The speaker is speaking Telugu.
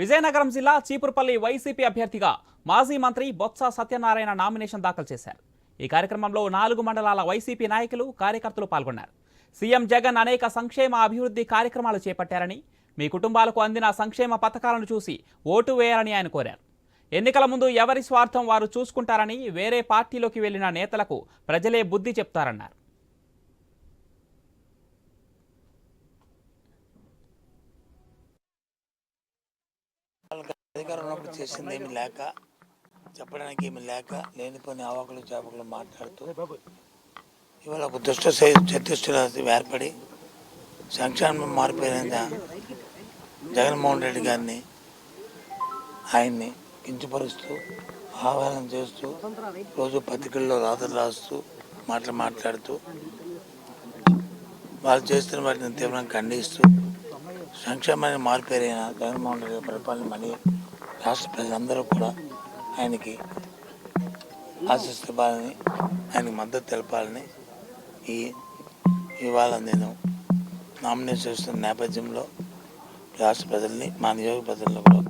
విజయనగరం జిల్లా చీపురుపల్లి వైసీపీ అభ్యర్థిగా మాజీ మంత్రి బొత్స సత్యనారాయణ నామినేషన్ దాఖలు చేశారు. ఈ కార్యక్రమంలో నాలుగు మండలాల వైసీపీ నాయకులు కార్యకర్తలు పాల్గొన్నారు. సీఎం జగన్ అనేక సంక్షేమ అభివృద్ధి కార్యక్రమాలు చేపట్టారని మీ కుటుంబాలకు అందిన సంక్షేమ పథకాలను చూసి ఓటు వేయాలని ఆయన కోరారు. ఎన్నికల ముందు ఎవరి స్వార్థం వారు చూసుకుంటారని వేరే పార్టీలోకి వెళ్ళిన నేతలకు ప్రజలే బుద్ధి చెప్తారన్నారు. అధికారం ఉన్నప్పుడు చేసింది ఏమి లేక చెప్పడానికి ఏమి లేక లేనిపోని ఆవాకులు చేపకులు మాట్లాడుతూ ఇవాళ ఒక దుష్ట చతుష్టల ఏర్పడి సంక్షేమం మారిపోయిన జగన్మోహన్ రెడ్డి గారిని ఆయన్ని కించపరుస్తూ ఆహ్వానం చేస్తూ రోజు పత్రికల్లో రాతలు రాస్తూ మాటలు మాట్లాడుతూ వాళ్ళు చేస్తున్న వాటిని తీవ్రంగా ఖండిస్తూ సంక్షేమాన్ని మార్పేరైన జగన్మోహన్ రెడ్డి పరిపాలన మళ్ళీ రాష్ట్ర ప్రజలందరూ కూడా ఆయనకి ఆశిస్తాలని ఆయనకి మద్దతు తెలపాలని ఈ ఇవాళ నేను నామినేట్ చేస్తున్న నేపథ్యంలో రాష్ట్ర ప్రజల్ని మా నియోజక ప్రజల్లో కూడా